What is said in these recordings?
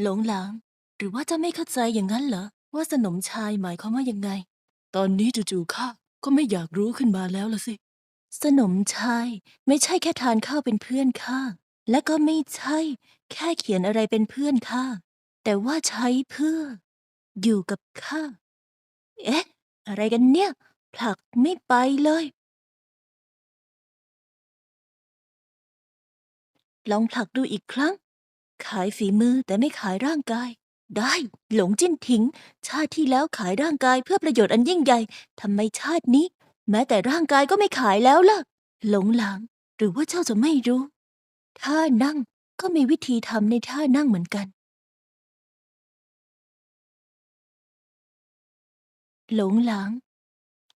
หลงหลางหรือว่าเจ้าไม่เข้าใจอย่างนั้นเหรอ ว่าสนมชายหมายความว่ายังไง ตอนนี้จู่ๆข้าก็ไม่อยากรู้ขึ้นมาแล้วละสิ สนมชายไม่ใช่แค่ทานข้าวเป็นเพื่อนข้าและก็ไม่ใช่ แค่เขียนอะไรเป็นเพื่อนข้าแต่ว่าใช้เพื่อ อยู่กับข้าเอ๊ะ อะไรกันเนี่ย ผลักไม่ไปเลย ลองผลักดูอีกครั้ง ขายฝีมือแต่ไม่ขายร่างกาย ได้ หลงจิ้นถิง ชาติที่แล้วขายร่างกายเพื่อประโยชน์อันยิ่งใหญ่ทำไมชาตินี้ แม้แต่ร่างกายก็ไม่ขายแล้วล่ะ หลงหลางหรือว่าเจ้าจะไม่รู้ท่านั่งก็มีวิธีทำในท่านั่งเหมือนกัน หลงหลาง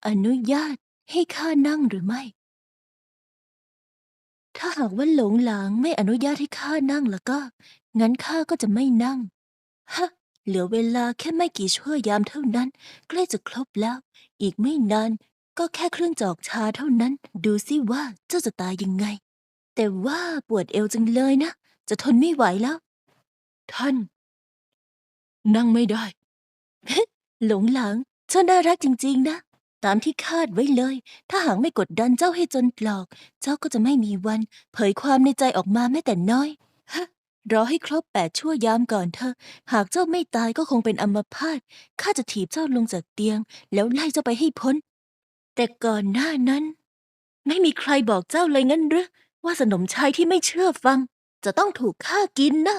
อนุญาตให้ข้านั่งหรือไม่ ถ้าหากว่าหลงหลางไม่อนุญาตให้ข้านั่งแล้วก็ งั้นข้าก็จะไม่นั่ง ฮะ เหลือเวลาแค่ไม่กี่ชั่วยามเท่านั้น ใกล้จะครบแล้ว อีกไม่นาน ก็แค่เครื่องจอกชาเท่านั้น ดูสิว่าเจ้าจะตายยังไง แต่ว่าปวดเอวจังเลยนะ จะทนไม่ไหวแล้ว ท่าน นั่งไม่ได้ หลงหลางเจ้าน่ารักจริง ๆ นะ ตามที่คาดไว้เลย ถ้าหากไม่กดดันเจ้าให้จนปลอก เจ้าก็จะไม่มีวัน เผยความในใจออกมาแม้แต่น้อยฮะรอให้ครบแปดชั่วยามก่อนเถอะหากเจ้าไม่ตายก็คงเป็นอัมพาต ข้าจะถีบเจ้าลงจากเตียง แล้วไล่เจ้าไปให้พ้น แต่ก่อนหน้านั้น ไม่มีใครบอกเจ้าเลยงั้นหรือว่าสนมชายที่ไม่เชื่อฟัง จะต้องถูกฆ่ากินนะ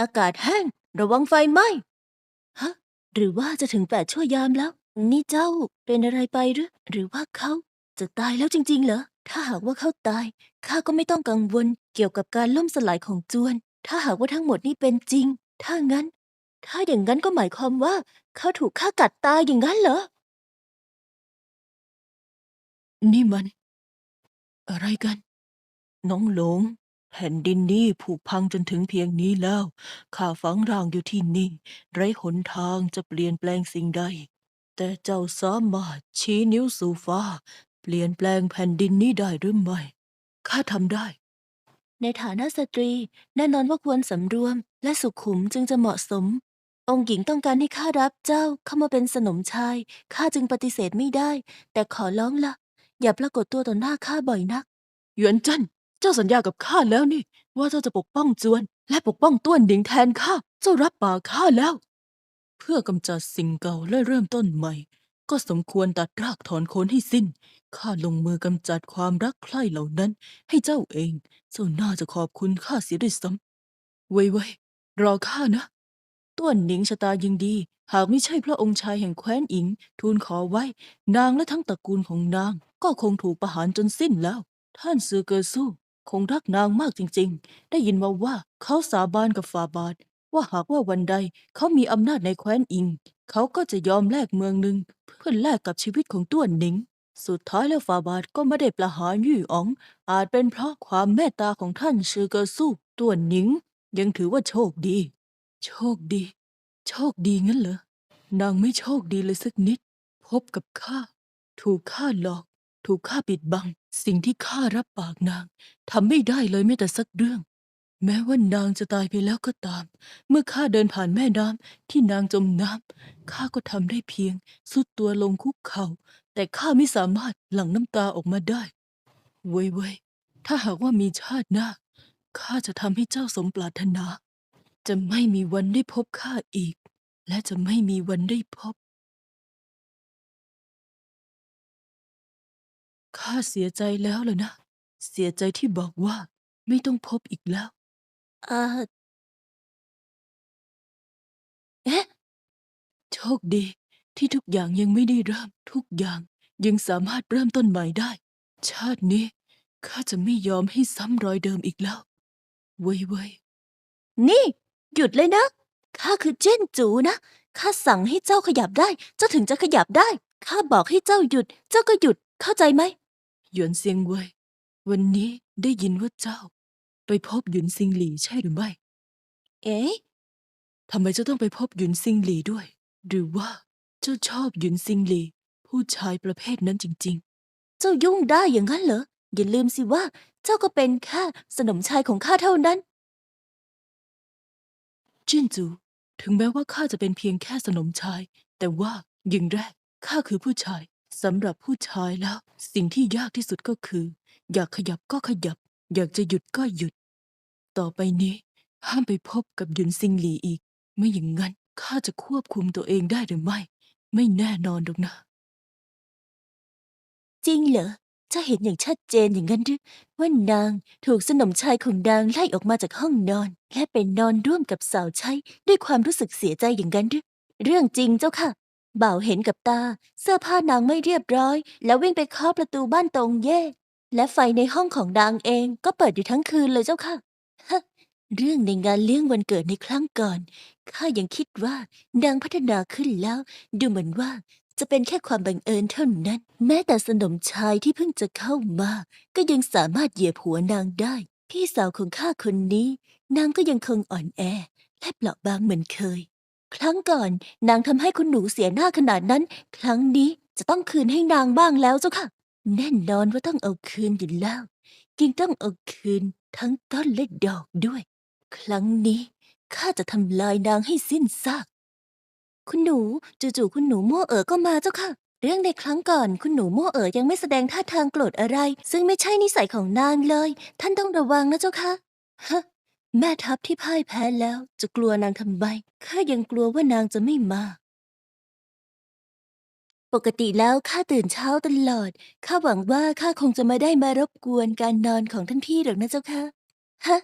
อากาศแห้ง ระวังไฟไหม้ หรือว่าจะถึงแปดชั่วยามแล้ว นี่เจ้าเป็นอะไรไปหรือ หรือว่าเขาจะตายแล้วจริง ๆ เหรอ ถ้าหากว่าเขาตายข้าก็ไม่ต้องกังวลเกี่ยวกับการล่มสลายของจวน ถ้าหากว่าทั้งหมดนี้เป็นจริง ถ้างั้น ถ้าอย่างนั้นก็หมายความว่าเขาถูกฆ่ากัดตายอย่างนั้นเหรอ นี่มัน อะไรกัน น้องหลง แผ่นดินนี้ผุพังจนถึงเพียงนี้แล้ว ข้าฝังร่างอยู่ที่นี่ ไร้หนทางจะเปลี่ยนแปลงสิ่งใด แต่เจ้าสามารถชี้นิ้วสู่ฟ้า เปลี่ยนแปลงแผ่นดินนี้ได้หรือไม่ ข้าทำได้ ในฐานะสตรี แน่นอนว่าควรสำรวม และสุขุมจึงจะเหมาะสม องค์หญิงต้องการให้ข้ารับเจ้าเข้ามาเป็นสนมชาย ข้าจึงปฏิเสธไม่ได้ แต่ขอร้องละ อย่าปรากฏตัวต่อหน้าข้าบ่อยนัก หยวนจัน เจ้าสัญญากับข้าแล้วนี่ ว่าเจ้าจะปกป้องจวน และปกป้องต้วนหนิงแทนข้า เจ้ารับปากข้าแล้ว เพื่อกำจัดสิ่งเก่าและเริ่มต้นใหม่ ก็สมควรตัดรากถอนโคนให้สิ้น ข้าลงมือกำจัดความรักใคร่เหล่านั้น ให้เจ้าเอง เจ้าน่าจะขอบคุณข้าเสียด้วยซ้ำไว้ไว้รอข้านะ ต้วนหนิงชะตายังดี หากไม่ใช่พระองค์ชายแห่งแคว้นอิง ทูลขอไว้ นางและทั้งตระกูลของนาง ก็คงถูกประหารจนสิ้นแล้ว ท่านซือเกอสู้ คงรักนางมากจริงๆ ได้ยินมาว่าเขาสาบานกับฟาบาท ว่าหากว่าวันใดเขามีอำนาจในแคว้นอิง เขาก็จะยอมแลกเมืองหนึ่งเพื่อแลกกับชีวิตของต้วนหนิง สุดท้ายแล้วฟาบาทก็ไม่ได้ประหารยี่อ๋อง อาจเป็นเพราะความเมตตาของท่านซือเกอสู้ต้วนหนิง ยังถือว่าโชคดี โชคดี โชคดีงั้นเหรอนางไม่โชคดีเลยสักนิด พบกับข้า ถูกข้าหลอก ถูกข้าปิดบัง สิ่งที่ข้ารับปากนางทำไม่ได้เลยแม้แต่สักเรื่อง แม้ว่านางจะตายไปแล้วก็ตาม เมื่อข้าเดินผ่านแม่น้ำที่นางจมน้ำข้าก็ทำได้เพียงสุดตัวลงคุกเขา่า แต่ข้าไม่สามารถหลั่งน้ำตาออกมาได้ เว้ยเว้ยถ้าหากว่ามีชาติหน้าข้าจะทำให้เจ้าสมปรารถนา จะไม่มีวันได้พบข้าอีก และจะไม่มีวันได้พบ ข้าเสียใจแล้วล่ะนะ เสียใจที่บอกว่าไม่ต้องพบอีกแล้วอ่าเอ๊ะ โชคดีที่ทุกอย่างยังไม่ได้เริ่ม ทุกอย่างยังสามารถเริ่มต้นใหม่ได้ ชาตินี้ข้าจะไม่ยอมให้ซ้ำรอยเดิมอีกแล้ว เว้ยเว้ยนี่ หยุดเลยนะ ข้าคือเจิ้นจูนะ ข้าสั่งให้เจ้าขยับได้ เจ้าถึงจะขยับได้ ข้าบอกให้เจ้าหยุด เจ้าก็หยุด เข้าใจไหม หยวนเซียงเว่ยวันนี้ได้ยินว่าเจ้า ไปพบหยุนซิงหลี่ใช่หรือไม่ เอ๊ะทำไมเจ้าต้องไปพบหยุนซิงหลี่ด้วย หรือว่าเจ้าชอบหยุนซิงหลี่ผู้ชายประเภทนั้นจริงๆเจ้ายุ่งได้อย่างนั้นเหรอ อย่าลืมสิว่า เจ้าก็เป็นแค่สนมชายของข้าเท่านั้นจินจู ถึงแม้ว่าข้าจะเป็นเพียงแค่สนมชาย แต่ว่าอย่างแรกข้าคือผู้ชาย สำหรับผู้ชายแล้ว สิ่งที่ยากที่สุดก็คือ อยากขยับก็ขยับ อยากจะหยุดก็หยุด ต่อไปนี้ ห้ามไปพบกับหยุนซิงหลีอีก ไม่อย่างนั้นข้าจะควบคุมตัวเองได้หรือไม่ ไม่แน่นอนหรอกนะ จริงเหรอเจะเห็นอย่างชัดเจนอย่างนั้นหรือว่านางถูกสนมชายของนางไล่ออกมาจากห้องนอน และไปนอนร่วมกับสาวใช้ด้วยความรู้สึกเสียใจอย่างนั้นหรือเรื่องจริงเจ้าค่ะ บ่าวเห็นกับตา เสื้อผ้านางไม่เรียบร้อย แล้ววิ่งไปเคาะประตูบ้านตรงเย่ และไฟในห้องของนางเองก็เปิดอยู่ทั้งคืนเลยเจ้าค่ะฮะเรื่องในงานเลี้ยงวันเกิดในครั้งก่อนข้ายังคิดว่านางพัฒนาขึ้นแล้ว ดูเหมือนว่าจะเป็นแค่ความบังเอิญเท่านั้น แม้แต่สนมชายที่เพิ่งจะเข้ามา ก็ยังสามารถเหยียบหัวนางได้ พี่สาวของข้าคนนี้ นางก็ยังคงอ่อนแอ และเปราะบางเหมือนเคย ครั้งก่อน นางทำให้คุณหนูเสียหน้าขนาดนั้น ครั้งนี้จะต้องคืนให้นางบ้างแล้วเจ้าค่ะ แน่นอนว่าต้องเอาคืนอยู่แล้วยิ่งต้องเอาคืนทั้งต้นและดอกด้วย ครั้งนี้ข้าจะทำลายนางให้สิ้นซาก คุณหนูจู่ๆคุณหนูโม่เอ๋อก็มาเจ้าค่ะ เรื่องในครั้งก่อนคุณหนูโม่เอ๋อยังไม่แสดงท่าทางโกรธอะไร ซึ่งไม่ใช่นิสัยของนางเลย ท่านต้องระวังนะเจ้าค่ะฮะ แม่ทัพที่พ่ายแพ้แล้วจะกลัวนางทำไมข้ายังกลัวว่านางจะไม่มา ปกติแล้วข้าตื่นเช้าตลอด ข้าหวังว่าข้าคงจะไม่ได้มารบกวนการนอนของท่านพี่หรอกนะเจ้าค่ะ ฮะ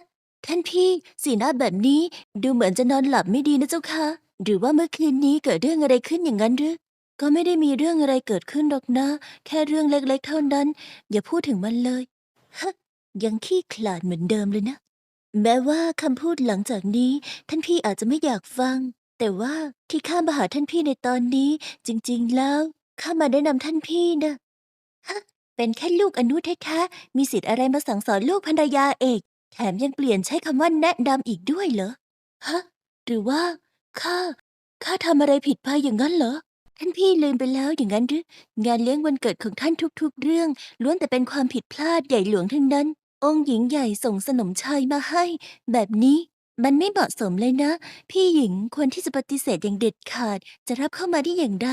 ท่านพี่สีหน้าแบบนี้ดูเหมือนจะนอนหลับไม่ดีนะเจ้าค่ะ หรือว่าเมื่อคืนนี้เกิดเรื่องอะไรขึ้นอย่างนั้นหรือ ก็ไม่ได้มีเรื่องอะไรเกิดขึ้นหรอกนะ แค่เรื่องเล็กๆเท่านั้น อย่าพูดถึงมันเลย ฮะ ยังขี้ขลาดเหมือนเดิมเลยนะ แม้ว่าคำพูดหลังจากนี้ ท่านพี่อาจจะไม่อยากฟัง แต่ว่าที่ข้ามาหาท่านพี่ในตอนนี้ จริง ๆ แล้วข้ามาแนะนำท่านพี่นะฮะเป็นแค่ลูกอนุแท้ๆมีสิทธิ์อะไรมาสั่งสอนลูกภรรยาเอก แถมยังเปลี่ยนใช้คำว่าแนะนำอีกด้วยเหรอฮะหรือว่าข้าข้าทำอะไรผิดไปอย่างนั้นเหรอ ท่านพี่ลืมไปแล้วอย่างนั้นหรืองานเลี้ยงวันเกิดของท่านทุกๆ เรื่อง ล้วนแต่เป็นความผิดพลาดใหญ่หลวงทั้งนั้น องค์หญิงใหญ่ส่งสนมชัยมาให้ แบบนี้มันไม่เหมาะสมเลยนะ พี่หญิงควรที่จะปฏิเสธอย่างเด็ดขาดจะรับเข้ามาได้อย่างไร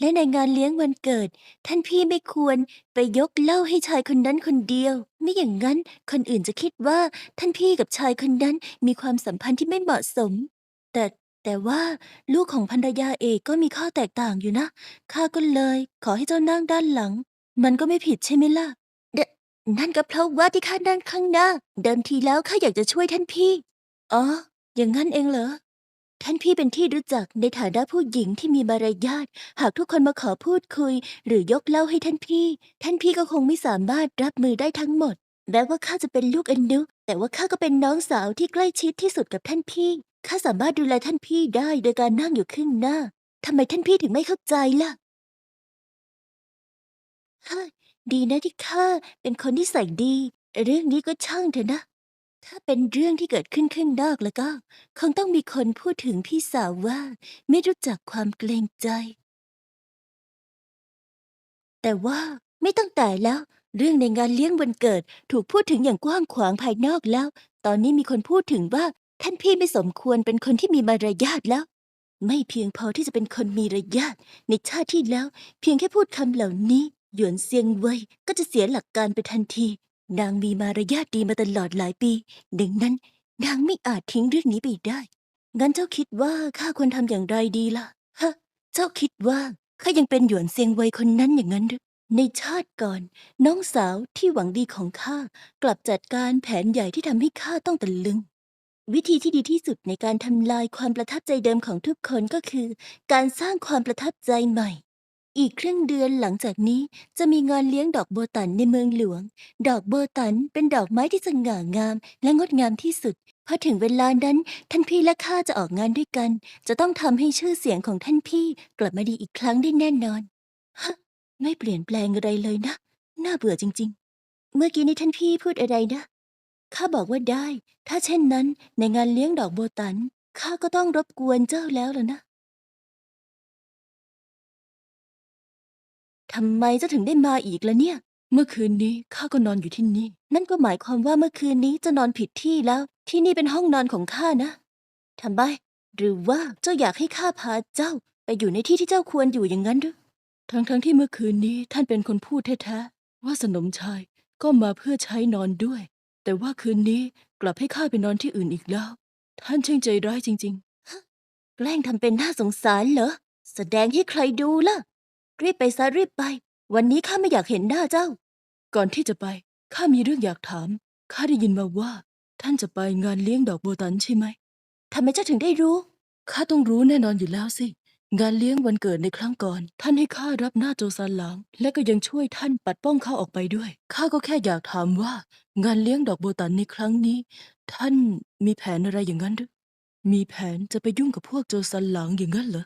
และในงานเลี้ยงวันเกิด ท่านพี่ไม่ควรไปยกเหล้าให้ชายคนนั้นคนเดียว ไม่อย่างนั้นคนอื่นจะคิดว่าท่านพี่กับชายคนนั้นมีความสัมพันธ์ที่ไม่เหมาะสม แต่แต่ว่าลูกของภรรยาเอกก็มีข้อแตกต่างอยู่นะข้าก็เลย ขอให้เจ้านั่งด้านหลัง มันก็ไม่ผิดใช่ไหมล่ะ นั่นก็เพราะว่าที่ข้านั่งข้างหน้า เดิมทีแล้วข้าอยากจะช่วยท่านพี่ อ๋อ อย่างนั้นเองเหรอ ท่านพี่เป็นที่รู้จักในฐานะผู้หญิงที่มีมารยาท หากทุกคนมาขอพูดคุย หรือยกเล่าให้ท่านพี่ ท่านพี่ก็คงไม่สามารถรับมือได้ทั้งหมด แม้ว่าข้าจะเป็นลูกอนุแต่ว่าข้าก็เป็นน้องสาวที่ใกล้ชิดที่สุดกับท่านพี่ ข้าสามารถดูแลท่านพี่ได้โดยการนั่งอยู่ข้างหน้าทำไมท่านพี่ถึงไม่เข้าใจล่ะฮะ ดีนะที่ข้าเป็นคนที่ใส่ดี เรื่องนี้ก็ช่างเถอะนะ ถ้าเป็นเรื่องที่เกิดขึ้นข้างนอกแล้วก็ คงต้องมีคนพูดถึงพี่สาวว่า ไม่รู้จักความเกรงใจ แต่ว่าไม่ต้องแต่แล้ว เรื่องในงานเลี้ยงวันเกิด ถูกพูดถึงอย่างกว้างขวางภายนอกแล้ว ตอนนี้มีคนพูดถึงว่าท่านพี่ไม่สมควรเป็นคนที่มีมารยาทแล้ว ไม่เพียงพอที่จะเป็นคนมีมารยาทในชาติที่แล้ว เพียงแค่พูดคำเหล่านี้ หยวนเซียงเว่ยก็จะเสียหลักการไปทันที นางมีมารยาทดีมาตลอดหลายปี ดังนั้นนางไม่อาจทิ้งเรื่องนี้ไปได้ งั้นเจ้าคิดว่าข้าควรทำอย่างไรดีล่ะ ฮะ เจ้าคิดว่าข้ายังเป็นหยวนเซียงเว่ยคนนั้นอย่างนั้นหรือ ในชาติก่อน น้องสาวที่หวังดีของข้ากลับจัดการแผนใหญ่ที่ทำให้ข้าต้องตะลึง วิธีที่ดีที่สุดในการทำลายความประทับใจเดิมของทุกคนก็คือ การสร้างความประทับใจใหม่ อีกครึ่งเดือนหลังจากนี้จะมีงานเลี้ยงดอกโบตันในเมืองหลวง ดอกโบตันเป็นดอกไม้ที่สง่างาม และงดงามที่สุด พอถึงเวลานั้น ท่านพี่และข้าจะออกงานด้วยกัน จะต้องทำให้ชื่อเสียงของท่านพี่กลับมาดีอีกครั้งได้แน่นอนฮะไม่เปลี่ยนแปลงอะไรเลยนะ น่าเบื่อจริง ๆ เมื่อกี้นี้ท่านพี่พูดอะไรนะ ข้าบอกว่าได้ ถ้าเช่นนั้นในงานเลี้ยงดอกโบตันข้าก็ต้องรบกวนเจ้าแล้วล่ะนะ ทำไมเจ้าถึงได้มาอีกล่ะเนี่ย เมื่อคืนนี้ข้าก็นอนอยู่ที่นี่ นั่นก็หมายความว่าเมื่อคืนนี้จะนอนผิดที่แล้ว ที่นี่เป็นห้องนอนของข้านะทำไมหรือว่าเจ้าอยากให้ข้าพาเจ้า ไปอยู่ในที่ที่เจ้าควรอยู่อย่างนั้นหรือทั้งๆที่เมื่อคืนนี้ท่านเป็นคนพูดแท้ๆว่าสนมชายก็มาเพื่อใช้นอนด้วย แต่ว่าคืนนี้กลับให้ข้าไปนอนที่อื่นอีกแล้ว ท่านช่างใจร้ายจริง ๆ แกล้งทำเป็นน่าสงสารเหรอ แสดงให้ใครดูล่ะ รีบไปซะรีบไป วันนี้ข้าไม่อยากเห็นหน้าเจ้า ก่อนที่จะไปข้ามีเรื่องอยากถามข้าได้ยินมาว่า ท่านจะไปงานเลี้ยงดอกโบตันใช่ไหมทำไมเจ้าถึงได้รู้ข้าต้องรู้แน่นอนอยู่แล้วสิ งานเลี้ยงวันเกิดในครั้งก่อน ท่านให้ข้ารับหน้าโจซานหลาง และก็ยังช่วยท่านปัดป้องข้าออกไปด้วยข้าก็แค่อยากถามว่า งานเลี้ยงดอกโบตันในครั้งนี้ ท่านมีแผนอะไรอย่างนั้นหรือมีแผนจะไปยุ่งกับพวกโจซันหลางอย่างนั้นเหรอ